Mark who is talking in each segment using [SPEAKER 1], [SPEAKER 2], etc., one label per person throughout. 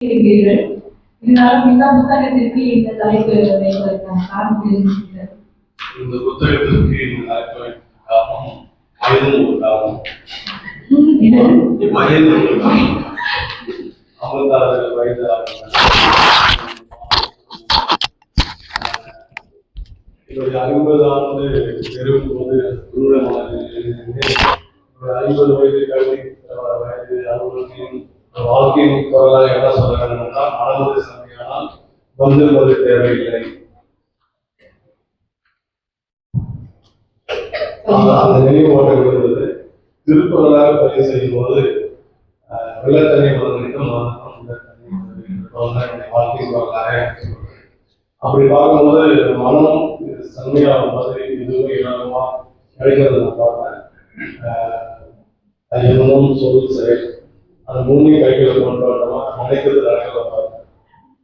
[SPEAKER 1] இருக்கிறீர்கள் இருந்தாலும் இந்த புத்தகத்திற்கு இந்த தலைப்பு
[SPEAKER 2] இந்த புத்தகத்திற்கு இந்த தலைப்பை காரணம் வயதும் ஒரு காரணம் வயது ஒரு காரணம் ஐம்பத்தாறு வயது ஆகும். என்னுடைய ஐம்பது ஆண்டு பெரும் போது ஐம்பது வயது கல்வி வயது வாழ்க்கையின் குரலாக என்ன சொல்ல வேண்டும் என்றால் மனது சமையானால் வந்திருப்பது தேவையில்லை. அந்த நினைவு ஓட்டம் இருந்தது திருக்குறளாக பதிவு செய்யும் போது வெள்ளத்தண்ணி மதனிக்கும் வாழ்க்கை குரலாக அப்படி பார்க்கும்போது மனம் சன்மையாகும் மாதிரி இதுவே இலவசமா கிடைக்கிறது நான் பார்த்தேன் ஐயனும் சொல் செயல். அது மூணு கைகளை கொண்டு வரணுமா நினைக்கிறது நடக்கிறத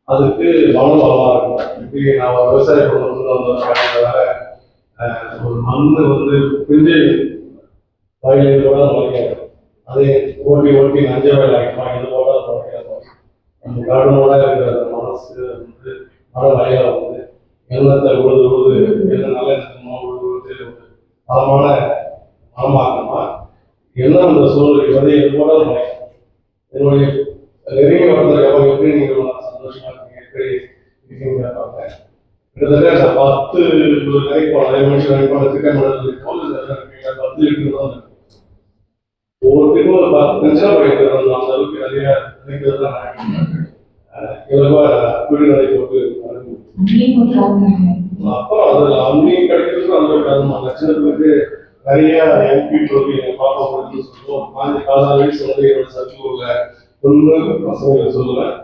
[SPEAKER 2] அதுக்கு மனம் வளமா இருக்கும் இப்படி நான் ஒரு விவசாய குடும்பத்துல வந்ததுனால ஒரு மண்ணு வந்து பிஞ்சு வயலில் கூட முளைக்காது அதே ஓட்டி ஓட்டி நஞ்ச வேலை ஆகிடுமா இது போல அது முளைக்காது நம்ம கடுமோட இருக்கிற மனசு வந்து மன வயல வந்து எண்ணத்தை உழுது உழுது என்ன நல்ல எண்ணமா உழுது உழுது ஒரு பலமான மனமாக்கணுமா என்ன அந்த சூழ்நிலை? வந்து இது போல அது முளைக்கும் என்னுடைய நெருங்கி வளர்ந்த அப்போ எப்படி நீங்கள் சந்தோஷமா இருக்கீங்க. எப்படி இருக்கீங்க கிட்டத்தட்ட பத்து நினைப்போம். நிறைய மனுஷன் இருக்கும் இந்த பத்து லிட்டர் தான். ஒவ்வொருத்தருக்கும் ஒரு பத்து நிமிஷம் போயிட்டு அந்த அளவுக்கு நிறைய போட்டு. அப்புறம் அதுல கிடைக்கிறது அந்த நிறைய எம்பி ட்ரோபி பாப்பா சொல்லுவோம். பாஞ்சு பதினாறு வயசு என்னோட சர்க்கிள் பொண்ணு பசங்க சொல்லுவேன்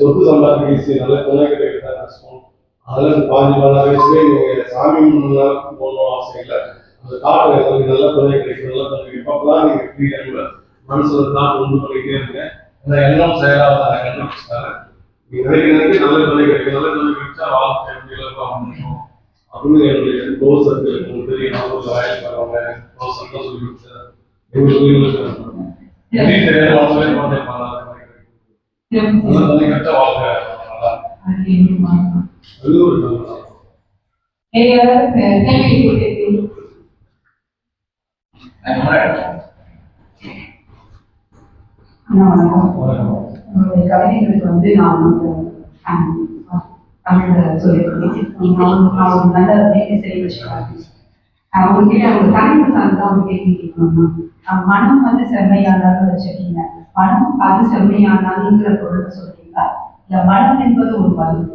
[SPEAKER 2] சொத்து சம்பாதிக்க ஈஸி நல்லா துணை கிடைக்கிறதா கஷ்டம் அதனால பாஞ்சு பதினாறு வயசுலேயே சாமி முன்னாள் போகணும் அவசியம் இல்லை. அந்த காட்டு உங்களுக்கு நல்ல கிடைக்கும் நல்லா துணை கிடைக்கும். அப்பதான் ஃப்ரீ டைம்ல மனசுல ஒன்று பண்ணிக்கிட்டே இருங்க. இந்த எண்ணம் செயலாக அதை கண்டுபிடிச்சாங்க நீங்க நினைக்கிறதுக்கு நல்ல துணை கிடைக்கும் நல்ல துணை கிடைச்சா வாழ்க்கை எப்படி முடியும் கோர்ஸ் உங்களுக்கு தெரியும் நான் ஒரு வயல் வரவங்க கோர்ஸ் எல்லாம் சொல்லி கொடுத்தேன் எங்க சொல்லி எப்படி தெரியாத வாழ்க்கை துணை கிடைச்சா வாழ்க்கை அது ஒரு நல்ல
[SPEAKER 3] கவிதைகளுக்கு வந்து நான் தமிழ்ல சொல்லியிருக்கேன் நல்ல வேலை செய்ய உங்ககிட்ட ஒரு தலைப்பு சார்ந்து அவங்க கேள்வி கேட்கணும்னா மனம் வந்து செம்மையானாலும் வச்சிருக்கீங்க மனம் அது செம்மையானாலுங்கிற பொருளை சொல்றீங்களா இல்ல மனம் என்பது ஒரு
[SPEAKER 2] மனசு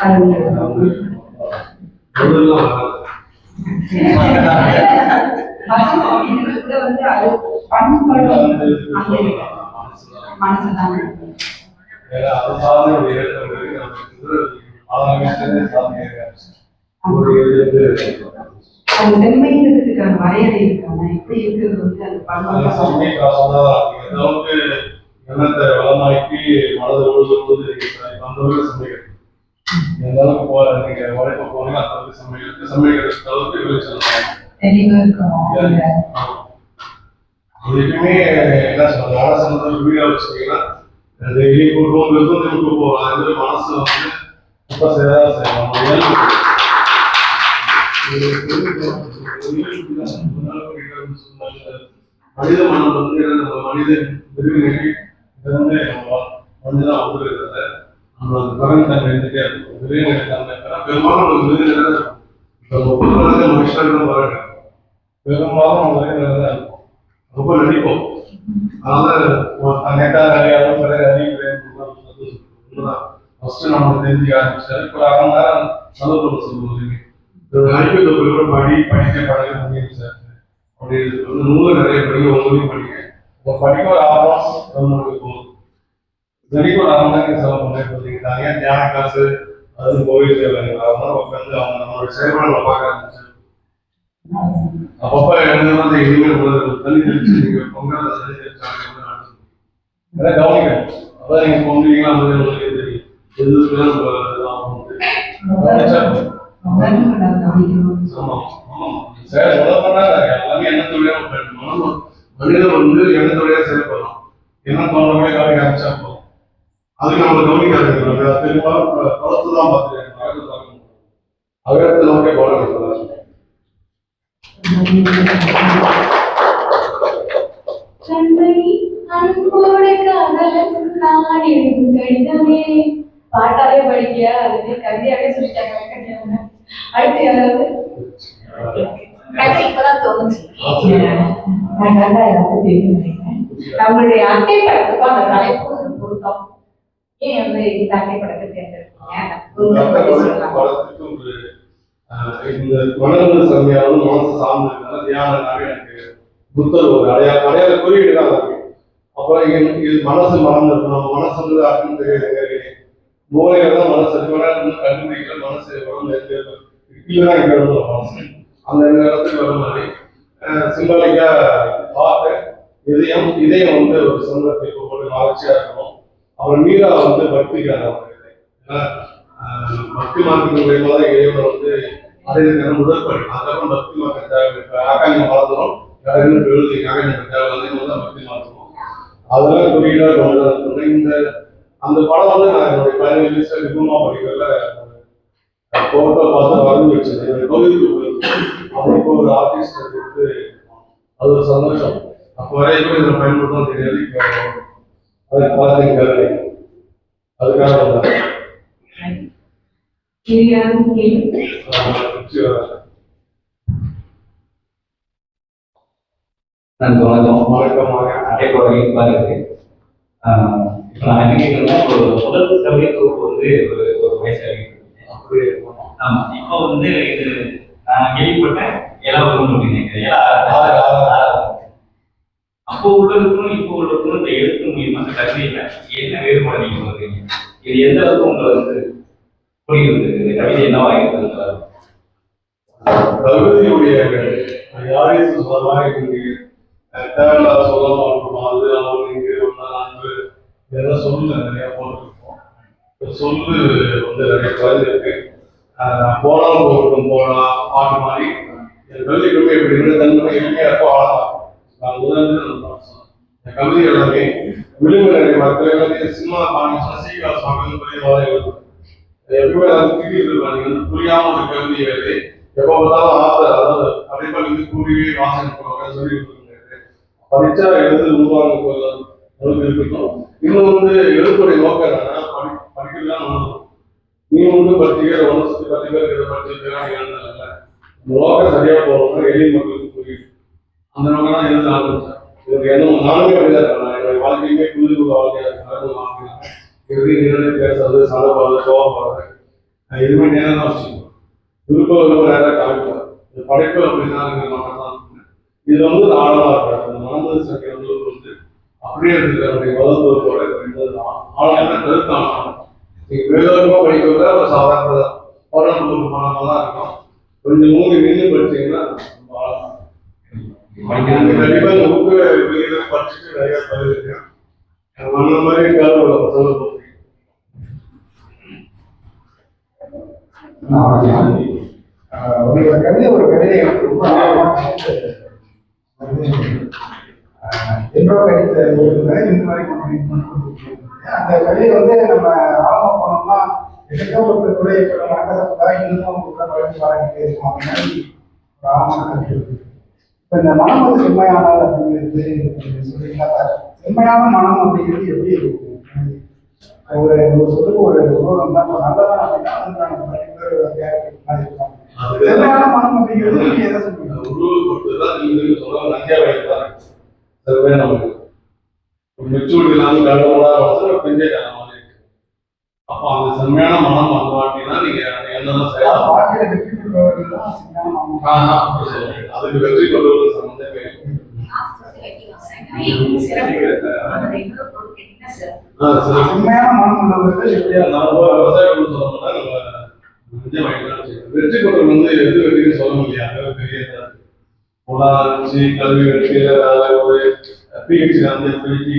[SPEAKER 2] அது
[SPEAKER 3] கூட வந்து அது பண்படும்
[SPEAKER 2] அந்த மனசுதான். அது
[SPEAKER 3] செம்மைங்கிறதுக்கான வரையறை இருக்காங்க எப்படி இருக்கிறது வந்து அது
[SPEAKER 2] எந்த அளவுக்கு எண்ணத்தை வளமாக்கி மனதை உழுது உழுது அந்த அளவுக்கு எந்த அளவுக்கு போ நீங்க உழைப்பு போனீங்க அந்த அளவுக்கு செம்மை கிடைக்கும். அளவுக்கு விளைச்சல்
[SPEAKER 3] தெளிவா இருக்கணும்.
[SPEAKER 2] என்ன சொல்றது? மனசு வீடியோ வச்சுட்டீங்கன்னா டெய்லி கூட்டுவோம் வெறும் திரும்ப போகலாம். அது மாதிரி மனசு வந்து ரொம்ப சேதா மனித மனம் வந்து நம்ம மனித மிருகநிலை வந்து நம்ம மனிதனா நம்ம பகல் தன்மை இருந்துட்டே இருக்கும். தன்மை பெரும்பாலும் நம்ம நம்ம மனுஷர்கள் பெரும்பாலும் நம்ம மிருகநிலை இருக்கும். ரொம்ப நடிப்போம் அதனால நெட்டா நிறையாவும் பிறகு அறிவிக்கிறேன். ஃபர்ஸ்ட் நம்ம தெரிஞ்சுக்க ஆரம்பிச்சாரு. இப்போ அரை மணி நேரம் சந்தோஷம் சொல்லுவோம். இந்த நடிப்பு தொகுதி கூட படி படிக்க பழக முடியும் சார் அப்படி வந்து நூறு நிறைய படிக்க ஒன்றுலையும் படிக்க இப்போ படிக்க ஒரு ஆறு மாசம் நம்மளுக்கு போதும். தினைக்கு ஒரு அரை மணி நேரம் செலவு பண்ணி பார்த்தீங்க தனியாக தியான காசு அது கோவில் தேவைங்க அதனால உட்காந்து அவங்க நம்மளோட செயல்பாடுகளை பார்க்க ஆரம்பிச்சு அப்பப்ப எழுதுனா வந்து இனிமேல் தண்ணி தெளிச்சு நீங்க பொங்கல் தண்ணி தெளிச்சாங்க அதான் நீங்க பொங்குவீங்களா அந்த உங்களுக்கு தெரியும். ஆமா எல்லாமே மனிதன் வந்து எண்ணத்தோடய செயல்படலாம் என்ன தோன்றவங்களே கவனிக்க ஆரம்பிச்சா போதும். அதுக்கு நம்ம கவனிக்காது பெரும்பாலும் பழத்தை தான் பார்த்துருக்கேன் அகரத்தை நோக்கி கவனம்
[SPEAKER 1] பாட்டாலே படிக்கல அதுவே கவிதையாவே சொல்லிட்டாங்க. அடுத்து யாராவது?
[SPEAKER 4] எனக்கு இப்பதான் தோணுச்சு.
[SPEAKER 1] நான் கண்டா யாராவது தெரியும்
[SPEAKER 4] நம்மளுடைய அட்டை படத்துக்கும் அந்த தலைப்பு ஒரு பொருத்தம். ஏன் வந்து இந்த அட்டை படத்தை தேர்ந்தெடுத்தீங்க
[SPEAKER 2] இந்த மனநிலை சமையாலும் மனசு சார்ந்திருக்கனால தியானனாவே எனக்கு புத்தர் ஒரு அடையா அடையாள குறியீடு தான் இருக்கு அப்புறம் இது மனசு மறந்துருக்கும். நம்ம மனசு வந்து அப்படின்னு தெரியாது. மூளையில தான் மனசு இருக்கு. கண்டுபிடிக்கல. மனசு உடம்புல இருக்கு. இங்க வந்து மனசு. அந்த நேரத்துக்கு வர மாதிரி சிம்பலிக்கா பார்த்து இதயம் இதயம் வந்து ஒரு சொந்தத்தை போட்டு மகிழ்ச்சியா இருக்கணும். அப்புறம் மீரா வந்து பக்திக்கான ஏன்னா, ஆஹ், பக்தி மார்க்கத்தின் மூலியமா தான் இறைவனை வந்து அடையிறதுக்கான முதற்படி அதுக்கப்புறம் பக்தி மார்க்க தேவை ஆகாங்க வளர்ந்துடும் கடவுள் எழுதி ஆகாங்க தேவை வந்து பக்தி மார்க்கம் அதெல்லாம் குறியீடாக கொண்டு இந்த அந்த படம் வந்து நான் என்னுடைய பதினஞ்சு வயசுல டிப்ளமா படிக்கிறதுல போட்டோ பார்த்து வரைஞ்சி வச்சது என்னுடைய கோவிலுக்கு அவருக்கு ஒரு ஆர்டிஸ்ட் கொடுத்து அது ஒரு சந்தோஷம் அப்போ வரைக்கும் இதில் பயன்படுத்தணும் தெரியாது இப்போ அதை பார்த்தீங்க அதுக்காக வந்தேன்
[SPEAKER 1] இது யாரும்
[SPEAKER 2] ஆஹ்
[SPEAKER 5] நன்றி வணக்கம்.
[SPEAKER 2] வணக்கம்
[SPEAKER 5] நான் என்ன ஒரு முதல் தொகுப்பு வந்து ஒரு ஒரு வயசு ஆமா. இப்போ வந்து இது நான் கேள்விப்பட்டேன். ஏழாவது ஒன்று அப்போ உள்ளதுக்கும் இப்போ உள்ளதுக்கும் இந்த எழுத்து மூலியமா கல்வியில என்ன வேறுபாடு நீங்க இது எந்த அளவுக்கு உங்களை வந்து புரியுது. கவிதை என்னவா இருக்குது
[SPEAKER 2] கவிதையுடைய யாரையும் சொல்ற மாதிரி தேவையில்லாத சொல்லமா இருக்கணும் அது அவன் இங்கு ஒன்னா அன்பு சொல்லு நிறைய போட்டிருக்கோம். சொல்லு வந்து நிறைய கவிதை இருக்கு. ஆஹ் போகட்டும் மாதிரி. என் கவிதைக்குமே எப்படி இருந்து தன்மை இருக்கும். நான் முதல்ல இந்த கவிதை எல்லாமே விளிம்பு நிறைய சினிமா பாருங்க சசிகலா சுவாமி புரியாம ஒரு கவிதை எழுதி எப்போ பார்த்தாலும் ஆத்தர் அதாவது அப்படியே வந்து கூடியே வாசனை போடுவாங்க சொல்லி கொடுத்துருக்காரு படிச்சா எழுது உருவாங்க போதும் இருக்கட்டும் இன்னும் வந்து எழுத்துடைய நோக்கம் என்னன்னா படி தான் நீ வந்து பத்து பேர் ஒன்று பத்து பேர் இதை படிச்சிருக்கா நோக்கம் சரியா எளிய மக்களுக்கு புரியும் அந்த நோக்கம் தான் எழுத ஆரம்பிச்சேன் எனக்கு என்ன நானுமே அப்படிதான் இருக்கேன். என்னுடைய வாழ்க்கையுமே புது வாழ்க்கையா எப்படி நின்று பேசுறது சண்டை போடுறது கோவப்படுறது நான் எதுவுமே நேரம் தான் வச்சுக்கணும். விருப்பம் நேரம் காமிப்பேன் இந்த படைப்பு அப்படின்னா எனக்கு மட்டும் தான் இது வந்து ஒரு ஆழமா இருக்காது. அந்த மனது சக்தி வந்து அப்படியே இருக்கு அப்படி வளர்ந்து போல ஆழமான கருத்து ஆழம் நீங்க வேதமா படிக்கிறத ஒரு சாதாரண உடம்பு ஒரு மனமா தான் இருக்கும். கொஞ்சம் மூணு நின்று படிச்சீங்கன்னா ரொம்ப ஆழமா இருக்கும். கண்டிப்பா இந்த புக்கு படிச்சுட்டு நிறைய பகிர்ந்துருக்கேன் அந்த மாதிரி கருவில் சொல்ல போகிறேன்
[SPEAKER 6] உங்களோட கவிதை ஒரு கவிதை எனக்கு ரொம்ப என்றோ கடித்த இந்த மாதிரி அந்த கவிதை வந்து நம்ம ஆழமா போனோம்னா எதுக்கோ ஒருத்தர் கூட இப்ப மனக்கசப்பா இன்னும் கூட பழகி இருக்கும் அந்த மாதிரி ஒரு ஆழமான கவிதை இந்த மனம் வந்து செம்மையானால் அப்படிங்கிறது சொல்றீங்களா செம்மையான மனம் அப்படிங்கிறது எப்படி இருக்கும் ஒரு ஒரு சொல்லுக்கு ஒரு உருவம் தான் நல்லதான் அப்படின்னா மனம் அப்படிங்கிறது நீங்க எதை சொல்றீங்க?
[SPEAKER 2] உருவ பொறுத்துதான் நீங்க சொல்ல நஞ்சா வயசுதான் அதுவே நமக்கு. மெச்சூரிட்டி இல்லாம கடுமையான மனசு பெஞ்சே மாதிரி இருக்கு. அப்போ அந்த செம்மையான மனம் அந்த வாட்டி தான் நீங்க என்னதான் செய்யலாம். அதுக்கு வெற்றி கொள்வது சம்பந்தமே விவசாயம் சொல்லணும்னா நம்ம நஞ்ச வயசுதான் செய்யணும். வெற்றி கொள்வது வந்து எது வெற்றின்னு சொல்ல முடியாது. பெரிய. வளர்ச்சி கல்வி வெற்றி ஒரு பிஹெச்டி வந்து பிஹெச்டி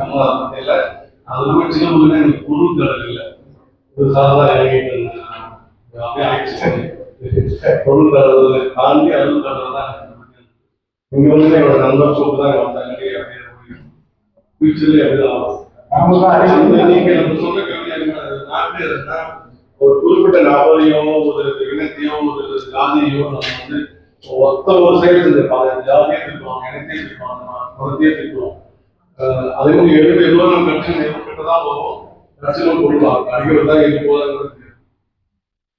[SPEAKER 2] சமாதானத்தில் அது ரொம்ப சின்ன பிள்ளைங்க எனக்கு பொருள் கடல் இல்லை. ஒரு சாதா இறங்கிட்டு இருந்தேன். அப்படியே ஆயிடுச்சு. பொருள் தர்றது தாண்டி அருள் தர்றது தான் இங்க வந்து என்னோட நண்பர் கூப்பிட்டு தான் வந்தாங்க அப்படியே ஃபியூச்சர்ல அப்படிதான் ஆகும்.
[SPEAKER 6] நாமளும்
[SPEAKER 2] அது நீங்க நம்ம சொன்ன கவிதை என்ன, நாட்டு இருந்தா ஒரு குறிப்பிட்ட நபரையோ ஒரு இனத்தையோ ஒரு ஜாதியோ நம்ம வந்து ஒத்த ஒரு செயல் செஞ்சிருப்பாங்க. ஜாதியை திட்டுவாங்க இனத்தையும் திட்டுவாங்க மதத்தையும் அஹ் அதே மாதிரி எழுத ஏதோ நம்ம கட்சி கிட்ட தான் வரும் கட்சியில கொடுப்பாங்க அடிக்கிறது தான் எங்க போதாங்கிறது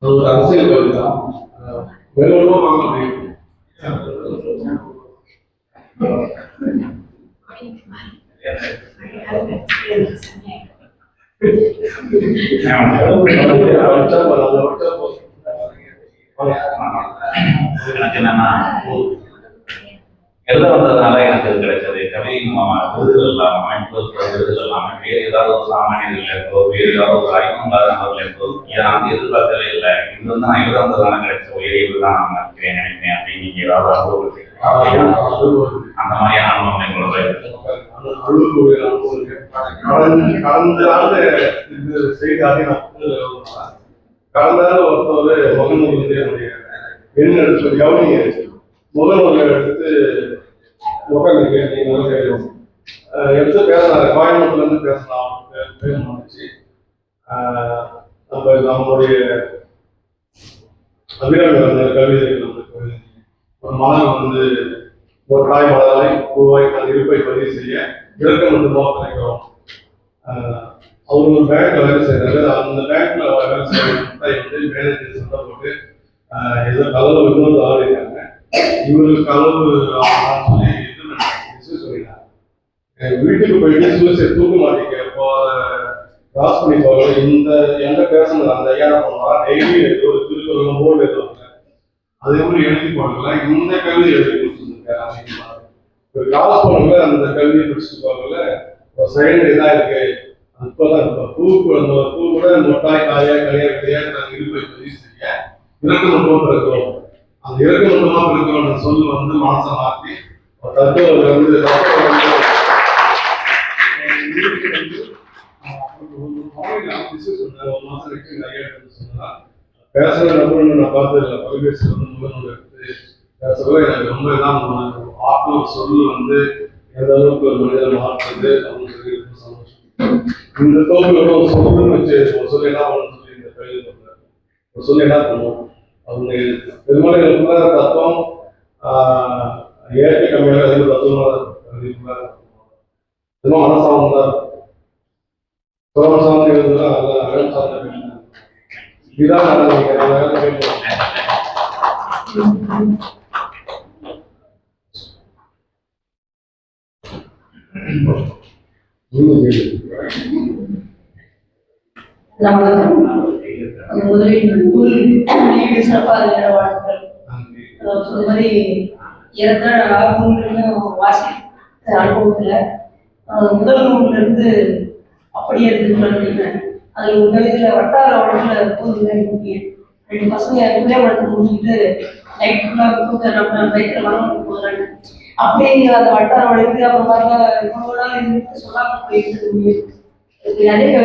[SPEAKER 2] அது ஒரு அரசியல் கவிதை தான். அஹ் மேலோட்டமா வாங்க முடியும் போதும்.
[SPEAKER 5] எனக்கு என்னன்னா எழுத வந்ததுனால எனக்கு இது கிடைச்சது கவிதை இல்லாம விருதுகள் இல்லாம விருதுகள் இல்லாம வேறு ஏதாவது ஒரு சாமானியர்கள் இருக்கோ வேறு ஏதாவது ஒரு அறிவும் இல்லாத நபர்கள் இருக்கோ இதை எதிர்பார்க்கவே இல்லை இது வந்து நான் எழுத வந்ததுனால கிடைச்ச உயரிய தான் நான் நினைக்கிறேன் நினைக்கிறேன் அப்படின்னு நீங்க ஏதாவது அனுபவப்பட்டிருக்கீங்களா? அந்த மாதிரியான அனுபவம் எங்களோட
[SPEAKER 2] கடந்த ஆண்டு இது செய்தியாக நான் கடந்த ஆண்டு ஒருத்தவர் முகநூல் வந்து என்னுடைய எண் எடுத்து கவனிங்க முகநூல் எடுத்து உட்காந்து எடுத்து பேசினாரு கோயம்புத்தூர்ல இருந்து பேசலாம் பேர் வந்துச்சு நம்ம நம்மளுடைய அபிராமி வந்த கவிதைகள் வந்து கவிதை. ஒரு மலர் வந்து ஒரு காய் மலரை பூவாய் தன் இருப்பை பதிவு செய்ய இலக்கம் வந்து நோக்கிறோம் அவர் ஒரு பேங்க்ல வேலை செய்யறாரு அந்த பேங்க்ல வேலை செய்யற வந்து மேனேஜர் சண்டை போட்டு ஏதோ கலவு இன்னொரு ஆள் இருக்காங்க இவருக்கு கலவு சொல்லி இது சொல்லிட்டாங்க வீட்டுக்கு போயிட்டு சூசைட் தூக்க மாட்டீங்க இப்போ கிராஸ் பண்ணி போகல. இந்த எந்த பேசணும் அந்த ஐயா போனா டெய்லி ஏதோ ஒரு திருக்குறள் போர்டு எழுதுவாங்க அதே மாதிரி எழுதி போடல இந்த கவிதை எழுதி கொடுத்துருக்காரு. அதிகமா கிராஸ் பண்ணல அந்த கல்வியை பிடிச்சிட்டு போகல ஒரு சைடு இதா இருக்கு. இப்பதான் இப்ப பூ அந்த பூ கூட மொட்டாய் காயா கலையா கலையா நாங்கள் இருப்பை பதிவு செய்ய. இறக்கு நுட்பம் பிறக்கிறோம். அந்த இறக்கு மட்டுமா பிறக்கிறோம் சொல்லு வந்து மனசை மாற்றி ஒரு தத்துவம் வந்து தத்துவம் பேசுற நபர் நான் பார்த்ததில்லை. தொலைபேசி வந்து முதல்வர் எடுத்து பேசுறது எனக்கு ரொம்ப இதான் ஆத்ம சொல்லு வந்து எந்த அளவுக்கு ஒரு மனிதனை மாற்றுது அப்படின்னு ரொம்ப சந்தோஷம். இந்த தோப்பில் ஒரு சொல்லுன்னு வச்சு ஒரு சொல்லி என்ன சொல்லி இந்த கவிதை ஒரு சொல்லி என்ன பண்ணும்? அவங்க பெருமலைகளுக்குள்ள தத்துவம் இயற்கை கம்மியாக அதிக தத்துவமாக இன்னும் மனசாமம் தான் சுரம் சார்ந்து இருந்தா நல்ல சார்ந்த இதுதான் நான் கேட்கலாம் இன்னும் கேள்வி
[SPEAKER 7] வணக்கம் முதலில் சிறப்பாக வாழ்த்துக்கள் சொன்ன மாதிரி ஏறத்தாழ ஆறு வாசி அனுபவத்தில் முதல் நூல்ல இருந்து அப்படியே இருந்து நினைக்கிறேன் அதில் உங்கள் இதில் வட்டார வழக்கில் போதுங்க ரெண்டு பசங்க பிள்ளை வளர்த்து முடிச்சுட்டு நைட் ஃபுல்லாக தூங்க நம்ம பைக்கில் வாங்க போகிறாங்க அப்படியே அந்த வட்டார வழக்கு அப்புறம் பார்த்தா இவ்வளோ இருந்து இருந்துட்டு சொல்லாமல் போயிட்டு நிறைய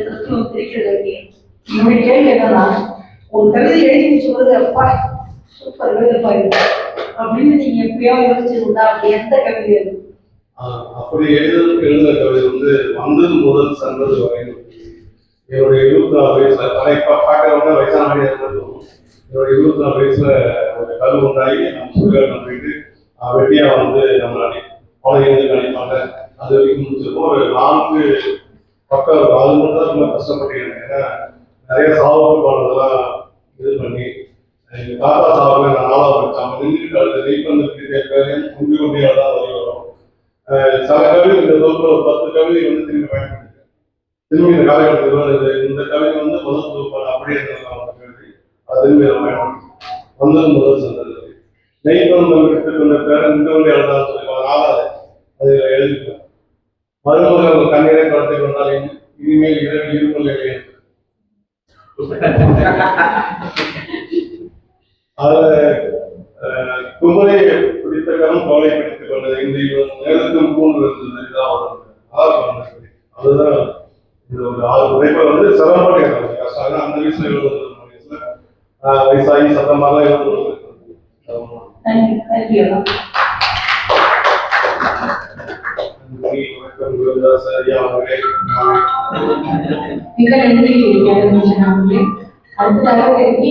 [SPEAKER 7] தத்துவம் என்னுடைய கேள்வி என்னன்னா ஒரு கவிதை எழுதி சொல்றது அப்பா சூப்பர் கவிதைப்பா இது? அப்படின்னு நீங்க எப்பயாவது யோசிச்சிருந்தா அப்படி எந்த கவிதை
[SPEAKER 2] அப்படி எழுத எழுத கவிதை வந்து வந்தது முதல் சந்தது வரையும் என்னுடைய இருபத்தி நாலு வயசுல அதை பார்க்கறவங்க வயசான மாதிரி என்னுடைய இருபத்தி நாலு வயசுல ஒரு கரு உண்டாகி நம்ம ஆஹ் வெட்டியா வந்து நம்மளாடி குழந்தைங்க நினைப்பாங்க அது வரைக்கும் முடிச்சிருக்கோம் ஒரு நான்கு பக்கம் இருக்கும். அது மட்டும் தான் ரொம்ப கஷ்டப்பட்டேன். ஏன்னா நிறைய சாவு போனதெல்லாம் இது பண்ணி எங்கள் தாத்தா சாவுக்கு நான் நாளாக வச்சாங்க நின்றுட்டு அழுது நெய்ப்பந்தத்துக்கு தேவையான குண்டு குண்டியாக தான் வரி வரும். சில கவிதை இந்த தொகுப்புல ஒரு பத்து கவிதை வந்து திரும்பி பயன்படுத்திருக்கேன் திரும்பி இந்த காலகட்டத்தில் வருது. இந்த கவிதை வந்து முதல் தொகுப்பான அப்படியே இருந்ததுலாம் ஒரு கவிதை அது திரும்பி பயன்படுத்தி வந்தது முதல் சந்தது நெய்ப்பந்தம் எடுத்துக்கொண்ட பேர் இந்த வழி எழுதான்னு அது எழுதிருக்கேன் மறுமுறை அவங்க கண்ணீரை கடத்தி கொண்டால் இனிமேல் இரவு இருமல் எழுது குமரை பிடித்த கரம் கோலை பிடித்துக் கொண்டது. இந்த நேரத்தும் பூண்டு இருந்தது. இதான் அதுதான் இது ஒரு ஆறு உடைப்பை வந்து சிரமப்பட்டு கஷ்டம் அந்த வயசுல எழுதுறது வயசாகி சத்தமாக எழுதுறது
[SPEAKER 7] நன்றி நன்றி அண்ணா
[SPEAKER 2] வணக்கம் குருதாஸ் ஐயா அவர்களே